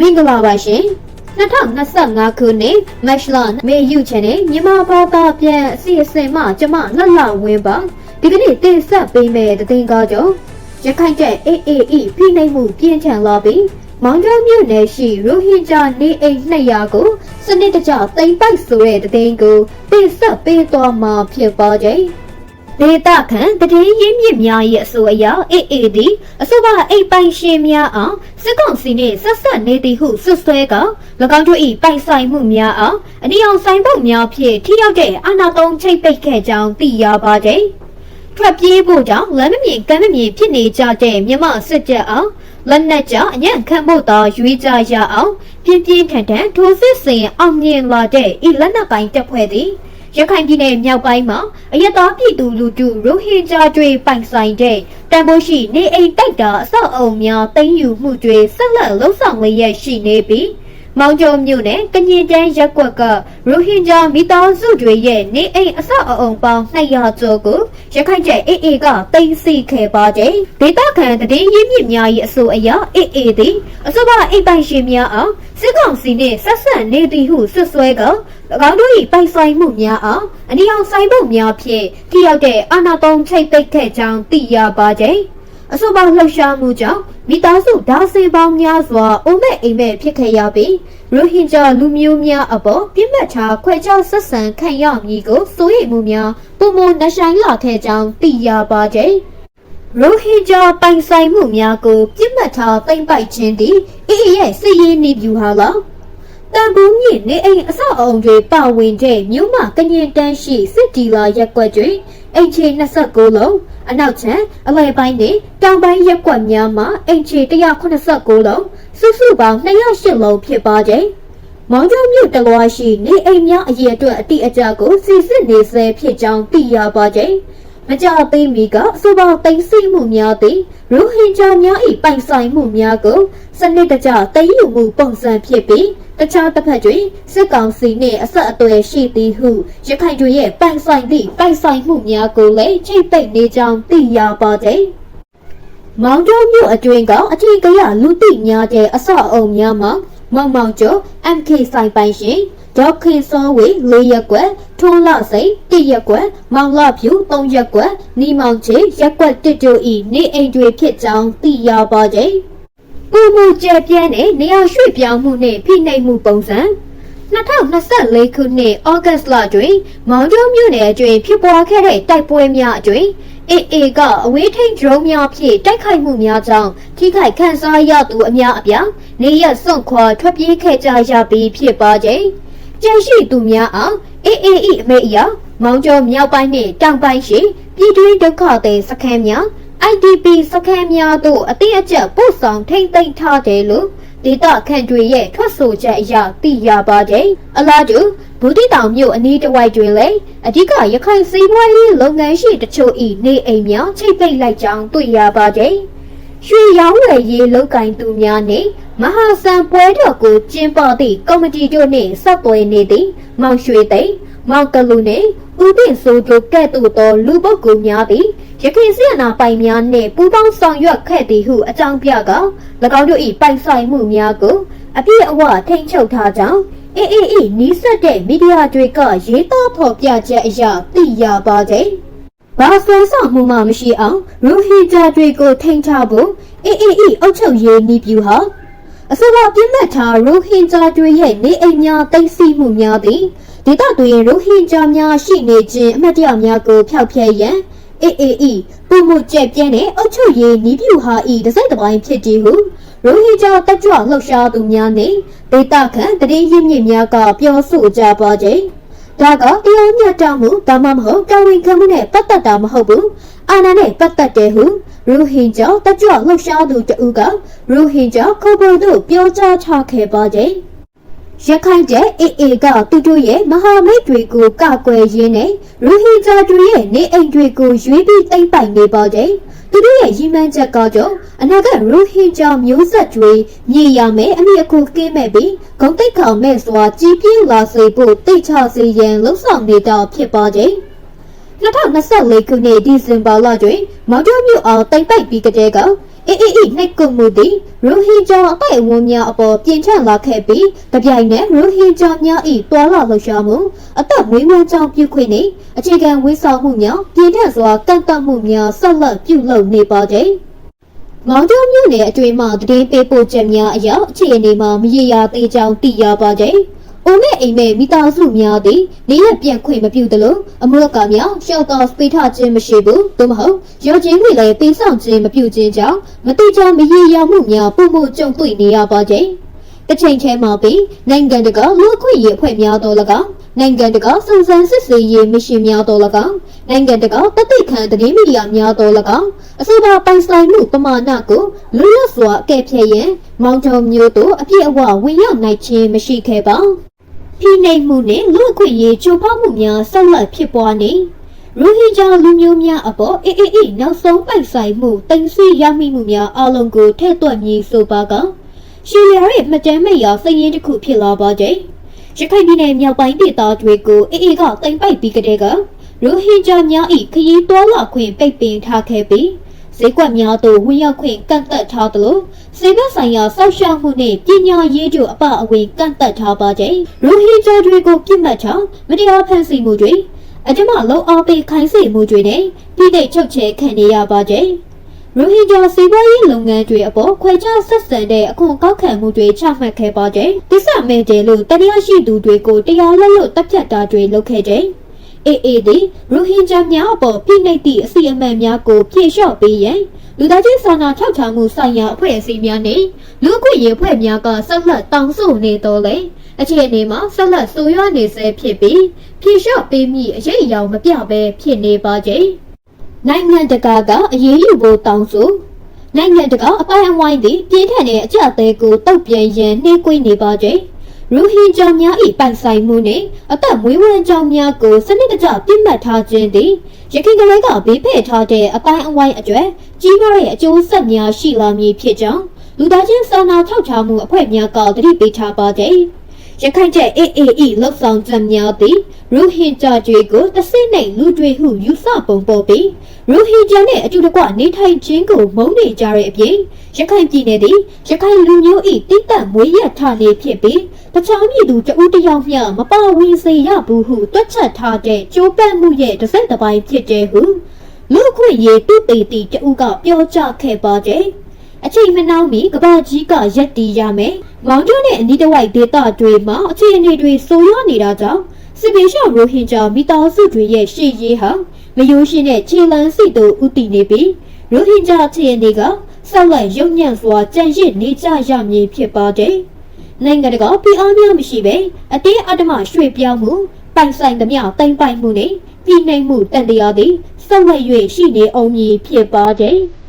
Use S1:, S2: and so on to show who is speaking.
S1: မင်္ဂလာပါရှင်2025ခုနှစ်မတ်လမေယူချန်နဲ့မြန်မာဘာသာပြန်အစီအစဉ်မှကျမလှလှဝင်းပါဒီကနေ့တင်ဆက်ပေးမယ့်သတင်းကားကြောင့်ရခိုင်ကျက် AAE ဖိနှိပ်မှုပြင်းထန်လာပြီးမောင်ကျော်မြို့နယ်ရှိရိုဟင်ဂျာနေအိမ်200ကိုစနစ်တကျသိမ်းပိုက်ဆိုတဲ့သတင်းကိုတင်ဆက်ပေးသွားမှာဖြစ်ပါကြတယ် ဒေတာခန်တည်ရင်းမြစ်များရဲ့အဆိုအရ AAD အဆိုပါအိမ်ပိုင်ရှင်များအောင်စစ်ကောင်စီနှင့်ဆက်ဆက်နေသည်ဟုဆွဆွဲက၎င်းတို့၏ပိုင်ဆိုင်မှုများအောင်အနည်းအောင်ဆိုင်ဖို့များဖြင့်ထိရောက်တဲ့အာဏာသုံးချိတ်ပိတ်ခဲ့ကြောင်းသိရပါသည်ထွက်ပြေးဖို့ကြောင့်လမ်းမမြင်ကမ်းမမြင်ဖြစ်နေကြတဲ့မြမစစ်တပ်အောင်လက်နက်ကြအညံ့ခံဖို့သာရွေးကြရအောင်ပြင်းပြင်းထန်ထန်ထိုးစစ်ဆင်အောင်မြင်လာတဲ့ဤလက်နက်ကိုင်တပ်ဖွဲ့သည် ရခိုင်ပြည်နယ်မြောက်ပိုင်းမှာအယက်သားပြည်သူလူထုရိုဟင်ဂျာတွေပိုင်ဆိုင်တဲ့တန်ဖိုးရှိနေအိမ်တိုက်တာအဆောက်အအုံများတင်ယူမှုတွေဆက်လက်လှုပ်ဆောင်လျက်ရှိနေပြီး မောင်ကျော်မြို့နယ်ကညင်တန်းရက်ကွက်ကရိုဟင်ဂျာမိသားစုတွေရဲ့နေအိမ်အဆောက်အအုံပေါင်း200ကျော်ကိုရခိုင်ကျဲအေအေကတင်စီခဲ့ပါတယ်ဒေသခံတည်ရင်းမြစ်များ၏အဆိုအရအေအေသည်အဆိုပါအိမ်ပိုင်ရှင်များအောင်စစ်ကောင်စီနှင့်ဆက်ဆက်နေသည်ဟုဆွဆွဲက၎င်းတို့၏ပိုင်ဆိုင်မှုများအားအနည်းအောင်ဆိုင်မှုများဖြင့်ထိရောက်တဲ့အာဏာသုံးချိတ်ပိတ်ခဲ့ကြောင်းသိရပါသည်အဆိုပါလှုပ်ရှားမှုကြောင့် မိသားစုဓာတ်စင်ပေါင်းများစွာအုံးမဲ့အိမ်မဲ့ဖြစ်ခဲ့ရပြီးရိုဟင်ဂျာလူမျိုးများအပေါ်ပြစ်မှတ်ထားခွဲခြားဆက်ဆံခံရမည်ကိုစိုးရိမ်မှုများပုံမနှဆိုင်လာခဲ့ကြောင်းသိရပါသည်ရိုဟင်ဂျာပိုင်ဆိုင်မှုများကိုပြစ်မှတ်ထားသိမ့်ပိုက်ခြင်းသည်အေးရဲ့စစ်ရေးနေပြူဟာလား တန်ဖိုးမြင့်နေအိမ်အဆောက်အုံတွေပါဝင်တဲ့မြို့မကညင်တန်းရှိစစ်တီလာရက်ကွက်တွေအိမ်ချေ29လုံးအနောက်ချမ်းအလဲပိုင်းနဲ့တောင်ပိုင်းရက်ကွက်များမှာအိမ်ချေ189လုံးစုစုပေါင်း208လုံးဖြစ်ပါတယ်။မောင်ကျော်မြို့တလွားရှိနေအိမ်များအရေအတွက်အတိအကျကိုစီစစ်နေဆဲဖြစ်ကြောင်းသိရပါတယ်။မကြသေးမီကအဆိုပါတိတ်ဆိတ်မှုများသည်ရိုဟင်ဂျာများ၏ပိုင်ဆိုင်မှုများကိုစနစ်တကျတည်ယူမှုပုံစံဖြစ်ပြီး တခြားတစ်ဖက်တွင်စစ်ကောင်စီနှင့်အဆက်အသွယ်ရှိသည်ဟုရခိုင်တို့ရဲ့ပိုင်ဆိုင်သည့်ပိုင်ဆိုင်မှုများကိုလည်းချိတ်ပိတ်နေကြောင်းသိရပါသည်။မောင်ကျော်မြို့အတွင်းကအထင်ကရလူသိများတဲ့အဆောက်အအုံများမှာမောင်မောင်ကျော် MK ဆိုင်ပိုင်ရှင်ဒေါက်ခင်စောဝေ၄ရက်ကွက်ထုံးလစိတ်၁ရက်ကွက်မောင်လဖြူ၃ရက်ကွက်နီမောင်ချေရက်ကွက်တစ်တူဤနေအိမ်တွေဖြစ်ကြောင်းသိရပါသည်။ ပုံမှုကျပြန်းတဲ့နေရာရွှေ့ပြောင်းမှုနဲ့ဖိနှိပ်မှုပုံစံ2024ခုနှစ်ဩဂတ်လတွင် မောင်ကျေားမြို့နယ်အတွင်းဖြစ်ပွားခဲ့တဲ့တိုက်ပွဲများအတွင်းအေအေကအဝေးထိန်ဒရုန်းများဖြင့်တိုက်ခိုက်မှုများကြောင့်ထိခိုက်ခံစားရသူအများအပြားနေရစွန့်ခွာထွက်ပြေးခဲ့ကြရပြီးဖြစ်ပါကြ။ကြန့်ရှိသူများအားအေအေအအမေအရမောင်ကျော်မြောက်ပိုင်းနှင့်တောင်ပိုင်းရှိပြည်တွင်းဒုက္ခသည်စခန်းများ IDP စခန်းများတို့အတိအကျပို့ဆောင်ထိမ့်သိမ်းထားတယ်လို့ဒေတာခန့်တွေရဲ့ထွက်ဆိုချက်အရသိရပါတယ်။အလားတူဘူတိတောင်မြို့အနီးတစ်ဝိုက်တွင်လည်းအဓိကရခိုင်စီးပွားရေးလုပ်ငန်းရှိတချို့ဤနေအိမ်များချိတ်ပိတ်လိုက်ကြောင်းတွေ့ရပါတယ်။ရွှေရောင်းဝယ်ရေးလုပ်ကင်သူများနှင့်မဟာဆန်ပွဲတော်ကိုကျင်းပသည့်ကော်မတီတို့နှင့်ဆက်သွယ်နေသည့်မောင်ရွှေသိန်းမောင်ကလူနှင့်ဦးပင်စိုးတို့ကဲ့သို့သောလူပုဂ္ဂိုလ်များသည် ရခိုင်စစ်အာဏာပိုင်များနှင့်ပူးပေါင်းဆောင်ရွက်ခဲ့သည်ဟုအကြောင်းပြက၎င်းတို့၏ပိုင်ဆိုင်မှုများကိုအပြည့်အဝထိန်းချုပ်ထားကြောင်းအေးအေးအေးနီးစပ်တဲ့မီဒီယာတွေကရေးသားဖော်ပြချက်အရသိရပါသည်။ဘာဆွဲဆောင်မှုမှမရှိအောင်ရိုဟင်ဂျာတွေကိုထိန်းထားဖို့အေးအေးအေးအုပ်ချုပ်ရေးနည်းပြူဟာအဆိုပါပြစ်မှတ်ထားရိုဟင်ဂျာတွေရဲ့နေအိမ်များတိတ်ဆိမှုများသည်ဒေသတွင်ရိုဟင်ဂျာများရှိနေခြင်းအမှတ်တရများကိုဖျောက်ဖျက်ရန် AAE ပုံမှုကျက်ပြင်းတဲ့အုပ်ချုပ်ရေးနီးပြူဟာဤတစ်စိတ်တစ်ပိုင်းဖြစ်တည်ဟုရိုဟင်ဂျာတက်ကြွလှုပ်ရှားသူများနှင့်ဒေသခံတည်ရင်းမြစ်များကပြောဆိုကြပါကြ။ဒါကတရားမျှတမှုဒါမှမဟုတ်တာဝန်ခံမှုနဲ့ပတ်သက်တာမဟုတ်ဘူး။အာဏာနဲ့ပတ်သက်တယ်ဟုရိုဟင်ဂျာတက်ကြွလှုပ်ရှားသူတဦးကရိုဟင်ဂျာခေါ်ပေါ်တို့ပြောကြားထားခဲ့ပါကြ။ ရခိုင်တဲ့အေအေကသူတို့ရဲ့မဟာမိတ်တွေကိုကကွယ်ရင်းနဲ့ရူဟင်ဂျာတွေရဲ့နေအိမ်တွေကိုရွေးပြီးသိမ့်ပိုင်နေပါတဲ့သူတို့ရဲ့ရည်မှန်းချက်ကတော့အနာဂတ်ရူဟင်ဂျာမျိုးဆက်တွေမြေရမယ်အမိအကူကင်းမဲ့ပြီးဂုံတိတ်ခေါမဲ့စွာကြီးပြင်းလာစေဖို့တိတ်ချစေရန်လှုံ့ဆော်နေတော့ဖြစ်ပါတဲ့ 2024ခုနှစ်ဒီဇင်ဘာလတွင်မောင်ကျော်မြို့အောင်တိမ်ပိုက်ပြီးကတဲ့ကအေးအေးအေးနှိတ်ကွမှုသည်ရိုဟင်ဂျာအတိုက်အဝန်းများအပေါ်ပြင်ထန်လာခဲ့ပြီးတပြိုင်နက်ရိုဟင်ဂျာများ၏တွာလာလှုပ်ရှားမှုအသက်မွေးဝမ်းကြောင်းပြုခွင့်နှင့်အခြေခံဝေးဆောင်မှုများပြင်ထန်စွာကန့်သတ်မှုများဆက်လက်ပြုလုပ်နေပါကြ။မောင်ကျော်မြို့နယ်အတွင်းမှတည်င်းပေးပို့ချက်များအရအခြေအနေမှာမရေရာသေးကြောင်းသိရပါကြ။ အိုမဲ့အိမ်မဲ့မိသားစုများသည်နေရပြန်ခွင့်မပြုသလိုအမှုရကများရှောက်ကောက်ပေးထခြင်းမရှိဘူးသို့မဟုတ်ရောချင်းတွေလည်းပေးဆောင်ခြင်းမပြုခြင်းကြောင့်မတိကျမရေရာမှုများပုံမှုကြုံတွေ့နေရပါကြ။တစ်ချိန်တည်းမှာပြီးနိုင်ငံတကာလူ့အခွင့်အရေးအဖွဲ့များတော်၎င်းနိုင်ငံတကာစုံစမ်းစစ်ဆေးရေးမရှင်များတော်၎င်းနိုင်ငံတကာတသိခံသတင်းမီဒီယာများတော်၎င်းအဆိုပါပိုင်ဆိုင်မှုပမာဏကိုလွတ်လပ်စွာအကဲဖြတ်ရန်မောင်တော်မျိုးတို့အပြည့်အဝဝင်ရောက်နိုင်ခြင်းမရှိခဲ့ပါ ဖိနှိပ်မှုနဲ့လူ့အခွင့်အရေးချိုးဖောက်မှုများဆက်လက်ဖြစ်ပွားနေရိုဟင်ဂျာလူမျိုးများအပေါ်အေးအေးအေးနောက်ဆုံးပိုက်ဆိုင်မှုတင်စီရမိမှုများအလုံးကိုထည့်သွက်မည်ဆိုပါကရှီလီယာရဲ့မတမ်းမရာစိတ်ရင်းတစ်ခုဖြစ်လာပါကြ။ရခိုင်ပြည်နယ်မြောက်ပိုင်းဒေသတွေကိုအေးအေးကတင်ပိုက်ပြီးကတည်းကရိုဟင်ဂျာများ၏ခရီးတွာလာခွင့်ပိတ်ပင်ထားခဲ့ပြီး ဈေးကွက်များသို့ဝင်ရောက်ခွင့်ကန့်သတ်ထားသလိုစေဘက်ဆိုင်ရာစောက်ရှောက်မှုနှင့်ပညာရေးတို့အပအဝင်ကန့်သတ်ထားပါကြ။ရိုဟင်ဂျာတွေကိုပြစ်မှတ်ထားမတရားဖန်ဆီးမှုတွေအကြမ်းလုံအောင်ပေးခိုင်းစေမှုတွေနဲ့ပြည်ထောင်ချုပ်ချယ်ခံနေရပါကြ။ရိုဟင်ဂျာစီးပွားရေးလုပ်ငန်းတွေအပေါ်ခွဲခြားဆက်ဆံတဲ့အခွန်ကောက်ခံမှုတွေချမှတ်ခဲ့ပါကြ။တိစမဲတယ်လို့တရားရှိသူတွေကိုတရားလက်လွတ်တပ်ဖြတ်တာတွေလုပ်ခဲ့ကြ။ အေးအေးဒီရိုဟင်ဂျာများအပေါ်ဖိနှိပ်သည့်အစီအမံများကိုဖြေလျှော့ပေးရန်လူသားချင်းစာနာထောက်ထားမှုဆိုင်ရာအဖွဲ့အစည်းများနဲ့လူ့အခွင့်အရေးအဖွဲ့များကဆက်လက်တောင်းဆိုနေတော့လေအခြေအနေမှာဆက်လက်ဆိုးရွားနေဆဲဖြစ်ပြီးဖြေလျှော့ပေးမိအရေးအယောင်မပြဘဲဖြစ်နေပါကြ။နိုင်ငံတကာကအရေးယူဖို့တောင်းဆိုနိုင်ငံတကာအပိုင်းအဝိုင်းသည်ပြင်းထန်တဲ့အကြအသေးကိုတုတ်ပြန်ရန်နှိကွေးနေပါကြ။ ရူဟင်ဂျာများ၏ပိုင်ဆိုင်မှုနှင့်အသက်မွေးဝမ်းကြောင်းများကိုစနစ်တကျပြစ်မှတ်ထားခြင်းသည်ရခိုင်ကလေးကဘေးဖယ်ထားတဲ့အပိုင်းအဝိုင်းအကျွဲကြီးမားတဲ့အကျိုးဆက်များရှိလာမည်ဖြစ်ကြောင်းလူသားချင်းစာနာထောက်ထားမှုအဖွဲ့များကတတိပေးထားပါသည် ရခိုင်ကျဲ AAE လောက်ဆောင်ချက်များသည်ရူဟင်ဂျာတွေကိုတဆင့်နဲ့လူတွေဟုယူဆပုံပေါ်ပြီးရူဟင်ဂျာနဲ့အတူတကွနေထိုင်ခြင်းကိုမုန်းနေကြတဲ့အပြင်ရခိုင်ပြည်နယ်သည်ရခိုင်လူမျိုး၏တိတ်တမွေးရထားနေဖြစ်ပြီးတခြားပြည်သူတဦးတယောက်မျှမပါဝင်စေရဘူးဟုတွက်ချက်ထားတဲ့ကြိုးပမ်းမှုရဲ့တစ်စက်တစ်ပိုင်းဖြစ်တဲ့ဟုလူခွင့်ရေးတုတေတီတဦးကပြောကြားခဲ့ပါတဲ့ အချိန်မနှောင်းမီကဘာကြီးကရက်တီရမယ်။မောင်ကျွန်းနဲ့အနီးတစ်ဝိုက်ဒေသတွေမှာအခြေအနေတွေဆိုးရွားနေတာကြောင့်စစ်ပေးရှောင်ရိုဟင်ဂျာမိသားစုတွေရဲ့ရှေ့ရေးဟာမယိုးရှင်းတဲ့ခြေလန်းစီတို့ဥတည်နေပြီးရိုဟင်ဂျာအခြေအနေကဆောက်လိုက်ရုံညံ့စွာကြံ့ရစ်နေကြရမည်ဖြစ်ပါတယ်။နိုင်ငံတကာပြည်အားများမရှိပဲအတင်းအဓမ္မရွှေ့ပြောင်းမှုပိုင်ဆိုင်သမျှတိုင်ပိုင်မှုနဲ့ပြည်နှိမ်မှုတန်တရားသည်ဆက်လက်၍ရှိနေအောင်မည်ဖြစ်ပါတယ်။